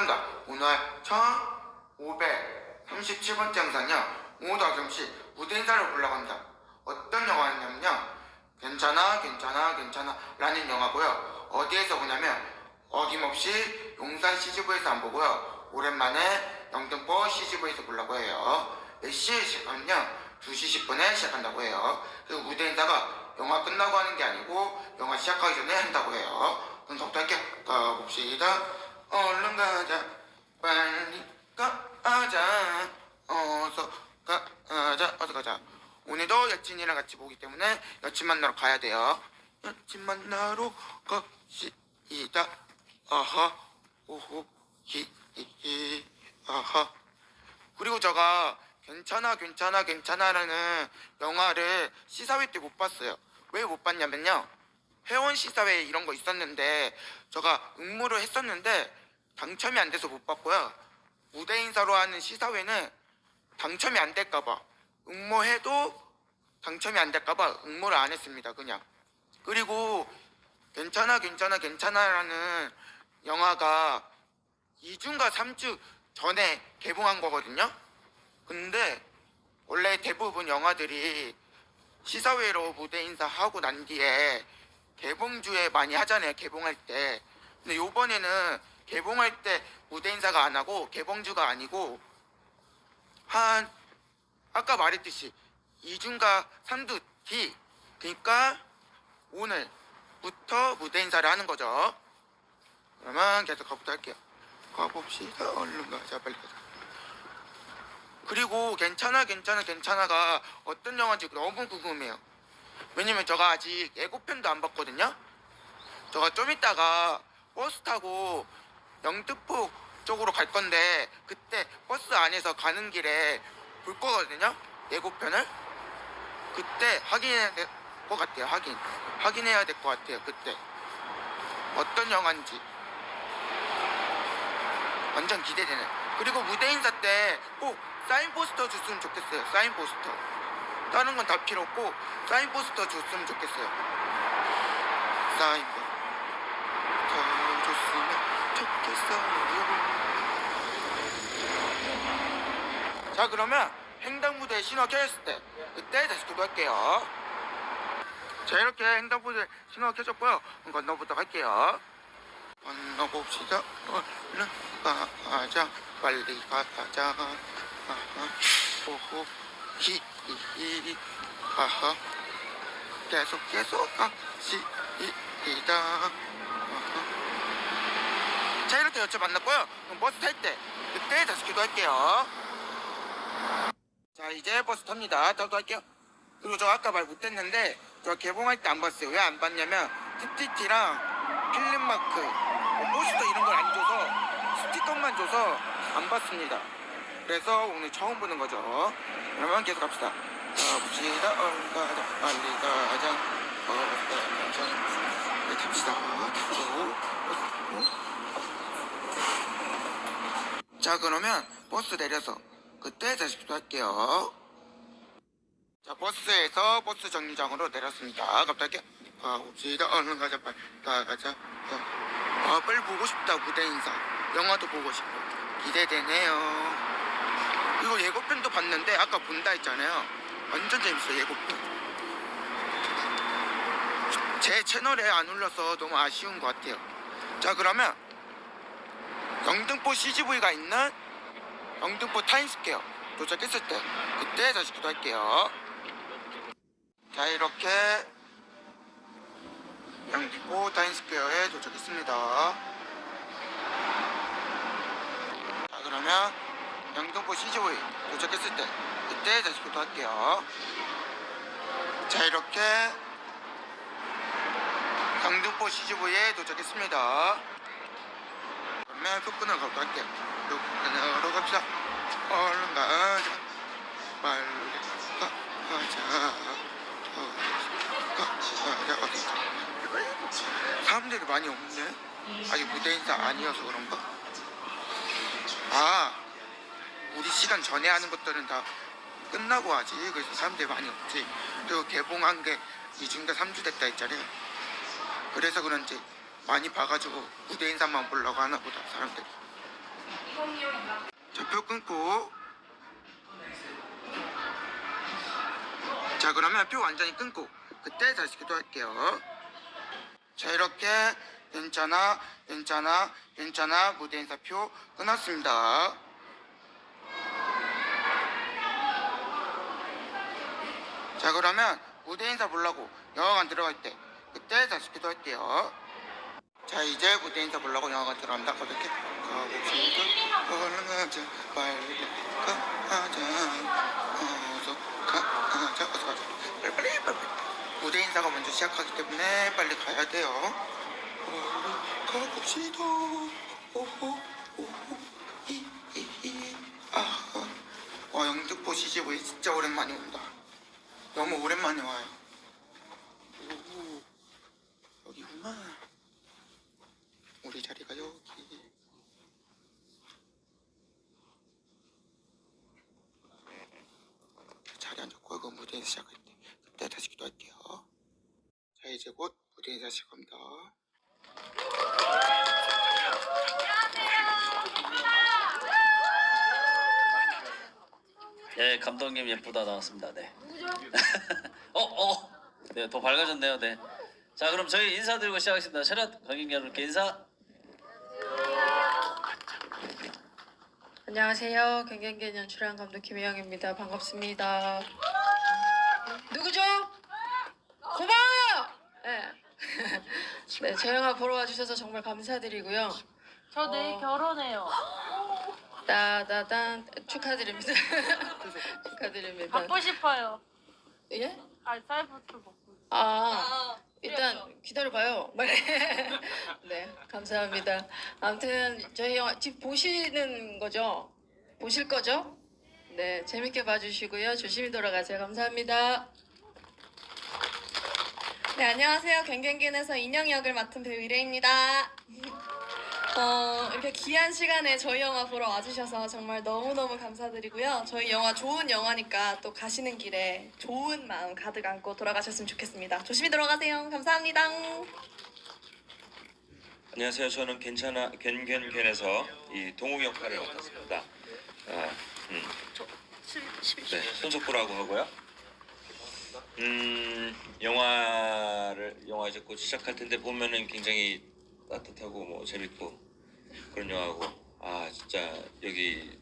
지금다 오늘 1537번째 영상이요. 모두 아금씨 무대 인사를 올라간다. 어떤 영화냐면요. 괜찮아, 괜찮아, 괜찮아 라는 영화고요. 어디에서 보냐면 어김없이 용산 CGV에서 안 보고요. 오랜만에 영등포 CGV에서 보려고 해요. 몇 시에 시작하면요. 2시 10분에 시작한다고 해요. 그 무대 인사가 영화 끝나고 하는 게 아니고 영화 시작하기 전에 한다고 해요. 그럼 저부터 할게요. 가봅시다. 얼른 가자. 빨리 가자. 어서 가자. 어서 가자. 오늘도 여친이랑 같이 보기 때문에 여친 만나러 가야 돼요. 여친 만나러 가시다. 아하. 오호. 히. 히. 히. 아하. 그리고 제가 괜찮아 괜찮아 괜찮아라는 영화를 시사회 때 못 봤어요. 왜 못 봤냐면요. 회원 시사회 이런 거 있었는데 제가 응모를 했었는데 당첨이 안 돼서 못 봤고요. 무대 인사로 하는 시사회는 당첨이 안 될까봐 응모해도 당첨이 안 될까봐 응모를 안 했습니다. 그냥 그리고 괜찮아 괜찮아 괜찮아라는 영화가 2주인가 3주 전에 개봉한 거거든요. 근데 원래 대부분 영화들이 시사회로 무대 인사하고 난 뒤에 개봉주에 많이 하잖아요. 개봉할 때. 근데 요번에는 개봉할 때 무대 인사가 안 하고 개봉주가 아니고 한 아까 말했듯이 2주인가 3주 뒤 그러니까 오늘부터 무대 인사를 하는 거죠. 그러면 계속 가보도록 할게요. 가봅시다. 얼른 가자. 빨리 가자. 그리고 괜찮아 괜찮아 괜찮아가 어떤 영화인지 너무 궁금해요. 왜냐면 제가 아직 예고편도 안 봤거든요. 제가 좀 이따가 버스 타고 영등포 쪽으로 갈 건데 그때 버스 안에서 가는 길에 볼 거거든요. 예고편을 그때 확인해야 될 것 같아요. 확인 확인해야 될 것 같아요. 그때 어떤 영화인지 완전 기대되네. 그리고 무대 인사 때 꼭 사인 포스터 줬으면 좋겠어요. 사인 포스터. 다른 건 다 필요 없고 사인 포스터 줬으면 좋겠어요. 사인 포스터 줬으면 자 그러면 횡단무대 신호 켜졌을 때 그때 다시 기도할게요. 자 이렇게 횡단무대 신호가 켜졌고요. 건너보도록 할게요. 건너봅시다. 얼른 가자. 빨리 가자. 오호. 히. 히. 히. 아하. 계속 계속 가시이다. 아하. 자 이렇게 여쭤 만났고요. 그럼 버스 탈 때 그때 다시 기도할게요. 자 이제 버스 탑니다. 저도 할게요. 그리고 저 아까 말 못했는데 저 개봉할 때 안 봤어요. 왜 안 봤냐면 TTT랑 필름마크, 뭐 포스터 이런 걸 안 줘서 스티커만 줘서 안 봤습니다. 그래서 오늘 처음 보는 거죠. 그러면 계속 갑시다. 가봅시다. 얼른 가자. 빨리 가자. 얼른 가자. 오, 오. 자 그러면 버스 내려서 그때 다시 기도할게요. 자 버스에서 버스 정류장으로 내렸습니다. 갑자기 가봅시다. 얼른 가자 빨리 가자. 아 빨리 보고 싶다 무대 인사. 영화도 보고 싶고 기대되네요. 이거 예고편도 봤는데 아까 본다 했잖아요. 완전 재밌어 예고편. 제 채널에 안 올려서 너무 아쉬운 것 같아요. 자 그러면 영등포 CGV가 있는 영등포 타임스퀘어 도착했을 때 그때 다시 기도할게요. 자 이렇게 영등포 타임스퀘어에 도착했습니다. 자 그러면 영등포 CGV 도착했을 때 그때 다시 기도할게요. 자 이렇게 영등포 CGV에 도착했습니다. 그러면 끝끈을 가도록 할게요. 끝끈으로 갑시다. 얼른 가자. 빨리 가자. 어, 가자. 어디 사람들이 많이 없네. 아직 무대 인사 아니어서 그런가? 아, 우리 시간 전에 하는 것들은 다 끝나고 하지. 그래서 사람들이 많이 없지. 그리고 개봉한 게 2주인가 3주 됐다 했잖아요. 그래서 그런지 많이 봐가지고 무대 인사만 보려고 하나 보다 사람들이. 좌표 끊고. 자 그러면 표 완전히 끊고. 그때 다시 기도할게요. 자 이렇게 괜찮아 괜찮아 괜찮아. 무대 인사표 끊었습니다. 자 그러면 무대 인사 보려고 영화관 들어갈 때 그때 다시 기도할게요 자 이제 무대 인사 보려고 영화관 들어간다. 어떻게. 가봅시다 얼른 가자 빨리 가자 어서 가자 어서 가자 빨리 빨리 빨리. 무대 인사가 먼저 시작하기 때문에 빨리 가야 돼요. 가봅시다 오호 오호. 이이이. 아와 영등포 CGV 진짜 오랜만에 온다. 너무 오랜만에 와요 오 여기구나 우리 자리가 여기. 자리 앉았고 이거 무대 인사 시작할 때 그때 다시 기도할게요. 자 이제 곧 무대 인사 시작합니다. 네, 감독님 예쁘다 나왔습니다. 네. 어, 어. 네, 더 밝아졌네요. 네. 자, 그럼 저희 인사드리고 시작하겠습니다. 차렷 관객 여러분께 인사. 안녕하세요. 경경견 연출한 감독 김혜영입니다. 반갑습니다. 네, 저 영화 보러 와주셔서 정말 감사드리고요. 저 내일 어. 결혼해요. 따다단 축하드립니다. 축하드립니다. 받고 싶어요. 예? 아, 쌀부터 먹고. 아, 일단 기다려봐요. 네, 감사합니다. 아무튼 저희 영화 집 보시는 거죠? 보실 거죠? 네, 재밌게 봐주시고요. 조심히 돌아가세요. 감사합니다. 네, 안녕하세요. 갱갱겐에서 인형 역을 맡은 배우 이래입니다. 어, 이렇게 귀한 시간에 저희 영화 보러 와주셔서 정말 너무너무 감사드리고요. 저희 영화 좋은 영화니까 또 가시는 길에 좋은 마음 가득 안고 돌아가셨으면 좋겠습니다. 조심히 돌아가세요. 감사합니다. 안녕하세요. 저는 괜찮아 괜견견에서 이 동욱 역할을 맡았습니다. 아, 음. 네, 손석구라고 하고요. 음, 영화를 영화 이제 곧 시작할 텐데 보면은 굉장히 따뜻하고 뭐 재밌고 그런 영화고 아 진짜 여기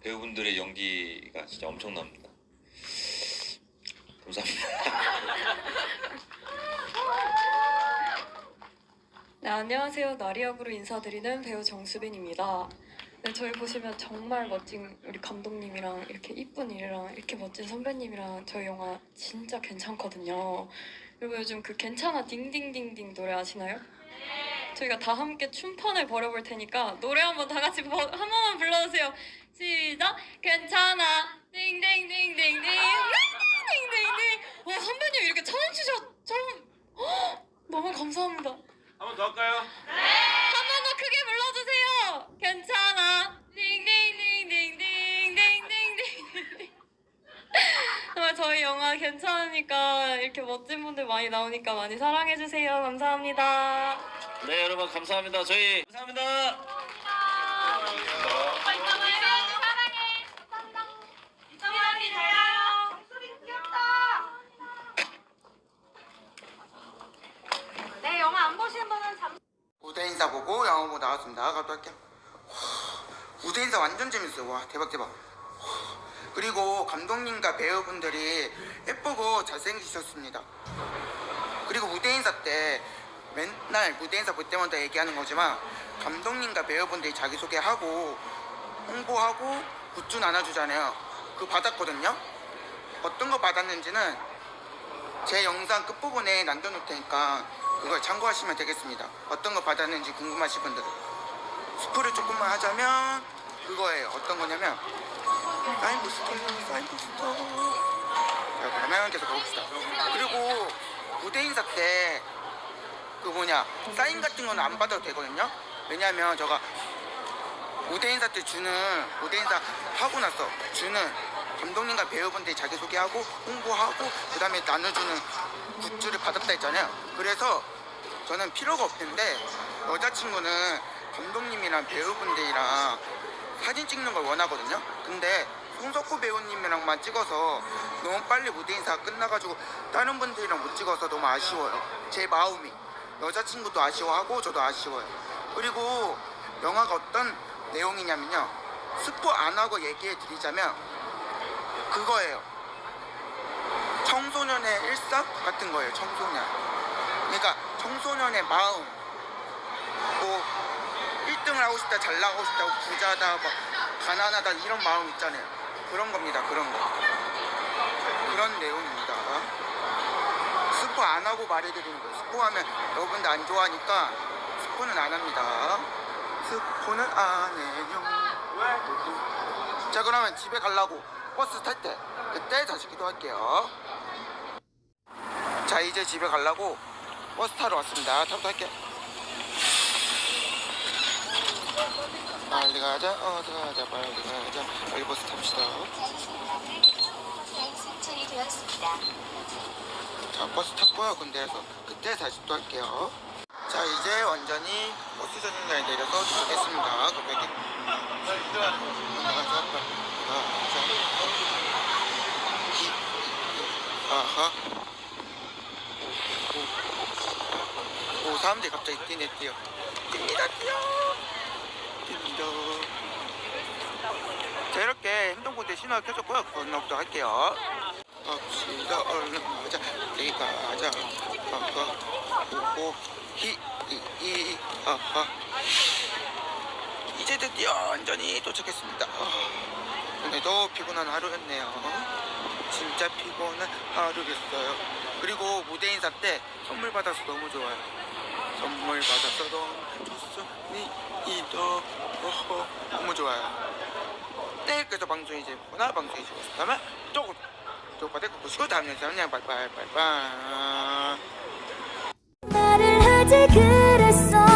배우분들의 연기가 진짜 엄청납니다. 감사합니다. 네, 안녕하세요. 나리 역으로 인사드리는 배우 정수빈입니다. 네, 저희 보시면 정말 멋진 우리 감독님이랑 이렇게 이쁜 일이랑 이렇게 멋진 선배님이랑 저희 영화 진짜 괜찮거든요. 그리고 요즘 그 괜찮아 딩딩딩딩 노래 아시나요? 저희가 다 함께 춤판을 벌여볼 테니까 노래 한번 다 같이 버- 한 번만 불러주세요. 시작! 괜찮아 딩딩딩딩딩 딩딩딩딩 와 선배님 이렇게 처음 추셨 처음 헉, 너무 감사합니다. 한 번 더 할까요? 한 저희 영화 괜찮으니까 이렇게 멋진 분들 많이 나오니까 많이 사랑해 주세요. 감사합니다. 네, 여러분 감사합니다. 저희 감사합니다. 네, 영화 안 보신 분은 잠시 무대 인사 보고 영화 보고 나왔습니다. 가도 할게요. 와, 무대 인사 완전 재밌어요. 와 대박 대박. 와, 그리고 감독님과 배우분들이 예쁘고 잘생기셨습니다. 그리고 무대 인사 때 맨날 무대 인사 볼 때마다 얘기하는 거지만 감독님과 배우분들이 자기소개하고 홍보하고 굿즈 나눠주잖아요. 그거 받았거든요. 어떤 거 받았는지는 제 영상 끝부분에 남겨놓을 테니까 그걸 참고하시면 되겠습니다. 어떤 거 받았는지 궁금하신 분들은 스포를 조금만 하자면 그거예요. 어떤 거냐면 사인 부스터, 사인 부스터. 자 그러면 계속 가봅시다. 그리고 무대 인사 때 그 뭐냐 사인 같은 거는 안 받아도 되거든요. 왜냐하면 제가 무대 인사 때 주는 무대 인사 하고 나서 주는 감독님과 배우분들이 자기소개하고 홍보하고 그 다음에 나눠주는 굿즈를 받았다 했잖아요 그래서 저는 필요가 없는데 여자친구는 감독님이랑 배우분들이랑 사진 찍는 걸 원하거든요. 근데 송석구 배우님이랑만 찍어서 너무 빨리 무대 인사가 끝나가지고 다른 분들이랑 못 찍어서 너무 아쉬워요. 제 마음이 여자친구도 아쉬워하고 저도 아쉬워요. 그리고 영화가 어떤 내용이냐면요. 스포 안 하고 얘기해 드리자면 그거예요. 청소년의 일상 같은 거예요. 청소년. 그러니까 청소년의 마음. 뭐 1등을 하고 싶다, 잘 나가고 싶다, 부자다, 뭐 가난하다 이런 마음 있잖아요. 그런 겁니다. 그런 거. 그런 내용입니다. 스포 안 하고 말해드리는 거예요. 스포하면 여러분들 안 좋아하니까 스포는 안 합니다. 스포는 안 해요. 자 그러면 집에 가려고 버스 탈 때 그때 다시 기도할게요. 자 이제 집에 가려고 버스 타러 왔습니다. 타고 갈게요. 빨리 가자, 어디 가자, 빨리 가자. 빨리 버스 탑시다. 자 버스 탔고요. 근데에서 그때 다시 또 할게요. 자 이제 완전히 버스 정류장에 내려서 도착했습니다. 가자, 가자. 아하. 오, 오, 사람들이 갑자기 뛰네 뛰어. 뜁니다 뛰어. 자 이렇게 행동보드 신호가 켜졌고요. 건너부터 할게요. 갑시다. 얼른 가자. 여기 가자. 아하. 오오 히이이 아하. 이제 드디어 완전히 도착했습니다. 아, 오늘도 피곤한 하루였네요. 진짜 피곤한 하루였어요. 그리고 무대 인사 때 선물 받아서 너무 좋아요. 선물 받아서 너무 좋습니다 어허 너무 좋아요. 내일까지 방송이 이제 보나 방송이 좋았다면. 조금 조금만 더 보시고 다음 영상에 안녕 빠이빠이 말을 하지 그랬어